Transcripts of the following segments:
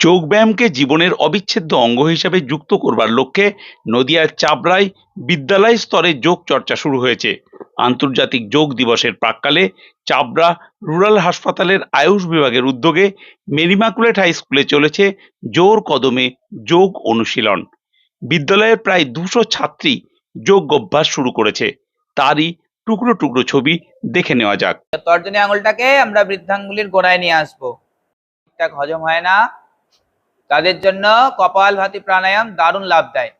যোগব্যায়ামকে জীবনের অবিচ্ছেদ্য অঙ্গ হিসেবে যুক্ত করবার লক্ষ্যে নদিয়ার চাবড়ায় বিদ্যালয় স্তরে যোগ চর্চা শুরু হয়েছে। আন্তর্জাতিক যোগ দিবসের প্রাক্কালে চাবড়া রুরাল হাসপাতালের আয়ুষ বিভাগের উদ্যোগে মেরিমাকুলেট হাই স্কুলে চলেছে জোর কদমে যোগ অনুশীলন। বিদ্যালয়ের প্রায় দুশো ছাত্রী যোগ অভ্যাস শুরু করেছে। তারই টুকরো টুকরো ছবি দেখে নেওয়া যাক। তর্জনী আঙুলটাকে আমরা বৃদ্ধাঙ্গুলির গোড়ায় নিয়ে আসব। ঠিকঠাক হজম হয় না। তাদের জন্য কপাল ভাতি প্রাণায়াম দারুণ লাভ দেয়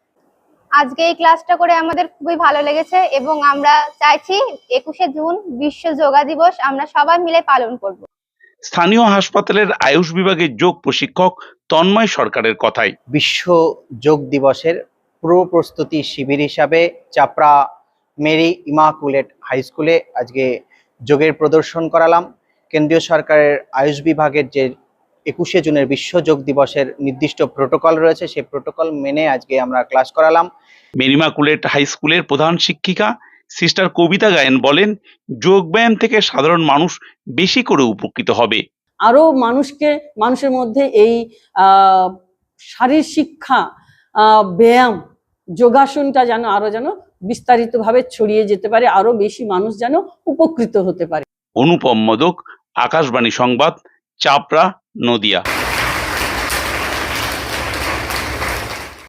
আজকে এই ক্লাসটা করে আমাদের খুবই ভালো লেগেছে এবং আমরা চাইছি একুশে জুন বিশ্ব যোগা দিবস আমরা সবাই মিলে পালন করব। স্থানীয় হাসপাতালের আয়ুষ বিভাগের যোগ প্রশিক্ষক তন্ময় সরকারের কথায়। বিশ্ব যোগ দিবসের প্রস্তুতি শিবির হিসাবে চাপড়া মেরি ইমাকুলেট হাই স্কুলে আজকে যোগের প্রদর্শন করালাম। কেন্দ্রীয় সরকারের আয়ুষ বিভাগের যে একুশে জুনের বিশ্ব যোগ দিবসের নির্দিষ্ট প্রোটোকল রয়েছে সেই প্রোটোকল মেনে আজকে আমরা ক্লাস করালাম। মেরিমাকুলেট হাই স্কুলের প্রধান শিক্ষিকা সিস্টার কবিতা গায়েন বলেন যোগব্যায়াম থেকে সাধারণ মানুষ বেশি করে উপকৃত হবে। আরও মানুষকে মানুষের মধ্যে এই আহ, শারীর শিক্ষা ব্যায়াম যোগাসনটা যেন আরও যেন বিস্তারিতভাবে ছড়িয়ে যেতে পারে, আরও বেশি মানুষ যেন উপকৃত হতে পারে। অনুপম মদক, আকাশবাণী সংবাদ, চাপড়া, নদিয়া।